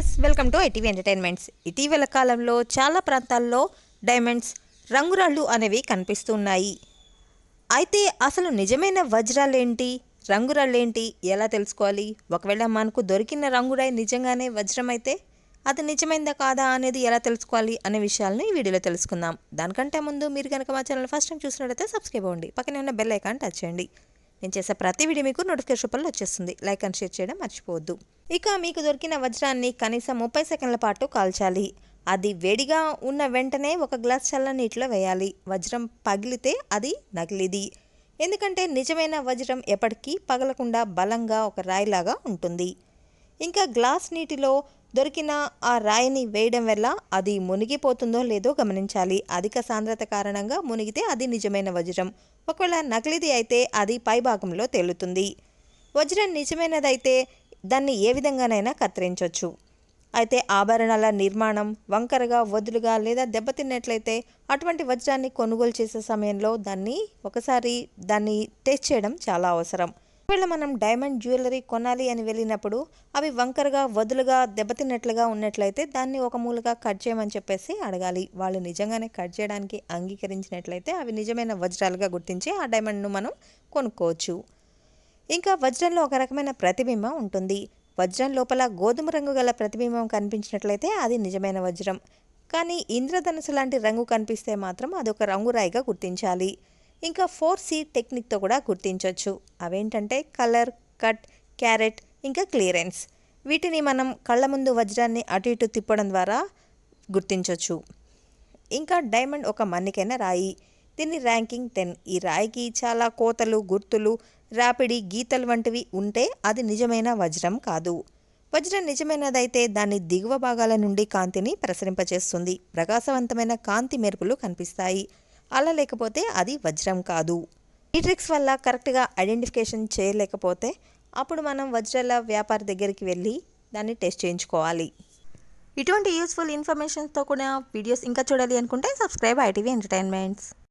Viewers welcome to ITV entertainments ఇటీవల కాలంలో చాలా ప్రాంతాల్లో డైమండ్స్ రంగురాళ్ళు అనేవి కనిపిస్తున్నాయి. అయితే అసలు నిజమైన వజ్రాలేంటి? రంగురాళ్ళేంటి? ఎలా తెలుసుకోవాలి? ఒకవేళ మనకు దొరికిన రంగురాయి నిజంగానే వజ్రం అయితే అది నిజమైందా కాదా అనేది ఎలా తెలుసుకోవాలి అనే విషయాలను ఈ వీడియోలో తెలుసుకుందాం. దానికంటే ముందు మీరు కనుక మా ఛానల్ ఫస్ట్ టైం చూసినట్లయితే సబ్స్క్రైబ్ అవ్వండి. పక్కనే ఉన్న బెల్ ఐకాన్ టచ్ చేయండి. నేను చేసే ప్రతి వీడియో మీకు నోటిఫికేషన్ రూపంలో వచ్చేస్తుంది. లైక్ అండ్ షేర్ చేయడం మర్చిపోవద్దు. ఇక మీకు దొరికిన వజ్రాన్ని కనీసం ముప్పై సెకండ్ల పాటు కాల్చాలి. అది వేడిగా ఉన్న వెంటనే ఒక గ్లాస్ చల్ల నీటిలో వేయాలి. వజ్రం పగిలితే అది నగిలిది. ఎందుకంటే నిజమైన వజ్రం ఎప్పటికీ పగలకుండా బలంగా ఒక రాయిలాగా ఉంటుంది. ఇంకా గ్లాస్ నీటిలో దొరికిన ఆ రాయిని వేయడం వల్ల అది మునిగిపోతుందో లేదో గమనించాలి. అధిక సాంద్రత కారణంగా మునిగితే అది నిజమైన వజ్రం. ఒకవేళ నకిలీది అయితే అది పైభాగంలో తేలుతుంది. వజ్రం నిజమైనదైతే దాన్ని ఏ విధంగానైనా కత్తిరించవచ్చు అయితే ఆభరణాల నిర్మాణం వంకరగా వదులుగా లేదా దెబ్బతిన్నట్లయితే అటువంటి వజ్రాన్ని కొనుగోలు చేసే సమయంలో దాన్ని ఒకసారి దాన్ని టెస్ట్ చేయడం చాలా అవసరం. ఒకవేళ మనం డైమండ్ జ్యువెలరీ కొనాలి అని వెళ్ళినప్పుడు అవి వంకరగా వదులుగా దెబ్బతిన్నట్లుగా ఉన్నట్లయితే దాన్ని ఒక మూలగా కట్ చేయమని చెప్పేసి అడగాలి. వాళ్ళు నిజంగానే కట్ చేయడానికి అంగీకరించినట్లయితే అవి నిజమైన వజ్రాలుగా గుర్తించి ఆ డైమండ్ను మనం కొనుక్కోవచ్చు. ఇంకా వజ్రంలో ఒక రకమైన ప్రతిబింబం ఉంటుంది. వజ్రం లోపల గోధుమ రంగు గల ప్రతిబింబం కనిపించినట్లయితే అది నిజమైన వజ్రం. కానీ ఇంద్రధనుసు లాంటి రంగు కనిపిస్తే మాత్రం అదొక రంగురాయిగా గుర్తించాలి. ఇంకా ఫోర్ సి టెక్నిక్తో కూడా గుర్తించవచ్చు అవేంటంటే కలర్ కట్ క్యారెట్ ఇంకా క్లియరెన్స్. వీటిని మనం కళ్ళ ముందు వజ్రాన్ని అటు ఇటు తిప్పడం ద్వారా గుర్తించవచ్చు ఇంకా డైమండ్ ఒక మన్నికైన రాయి. దీని ర్యాంకింగ్ టెన్. ఈ రాయికి చాలా కోతలు గుర్తులు రాపిడి గీతలు వంటివి ఉంటే అది నిజమైన వజ్రం కాదు. వజ్రం నిజమైనదైతే దాని దిగువ భాగాల నుండి కాంతిని ప్రసరింపచేస్తుంది. ప్రకాశవంతమైన కాంతి మెరుపులు కనిపిస్తాయి. అలా లేకపోతే అది వజ్రం కాదు. ఈ ట్రిక్స్ వల్ల కరెక్ట్గా ఐడెంటిఫికేషన్ చేయలేకపోతే అప్పుడు మనం వజ్రాల వ్యాపారి దగ్గరికి వెళ్ళి దాన్ని టెస్ట్ చేయించుకోవాలి. ఇటువంటి యూస్ఫుల్ ఇన్ఫర్మేషన్స్తో కూడా వీడియోస్ ఇంకా చూడాలి అనుకుంటే సబ్స్క్రైబ్ ఐటీవీ ఎంటర్టైన్మెంట్స్.